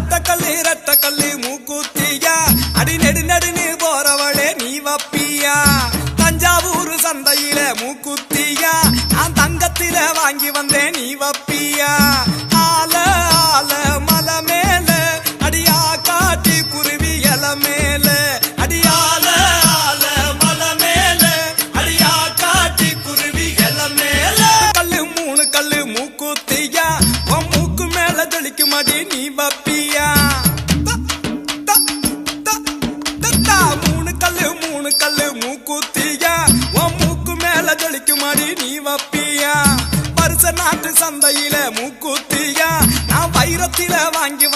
ரத்தக்கல்லி ரத்தக்கல்லி மூக்குத்தியா? அடி நெடு நடுன்னு போறவளே நீ வப்பியா? தஞ்சாவூர் சந்தையில மூக்குத்தியா? நான் தங்கத்தில வாங்கி வந்தேன் நீ வப்பியா? நீ வப்பியா? மூணு கல்லு மூணு கல்லு மூக்குத்தியா? உன் மூக்கு மேல ஜொலிக்கும் நீ வப்பியா? வருஷ நாட்டு சந்தையில மூக்குத்தியா? நான் வைரத்தில வாங்கி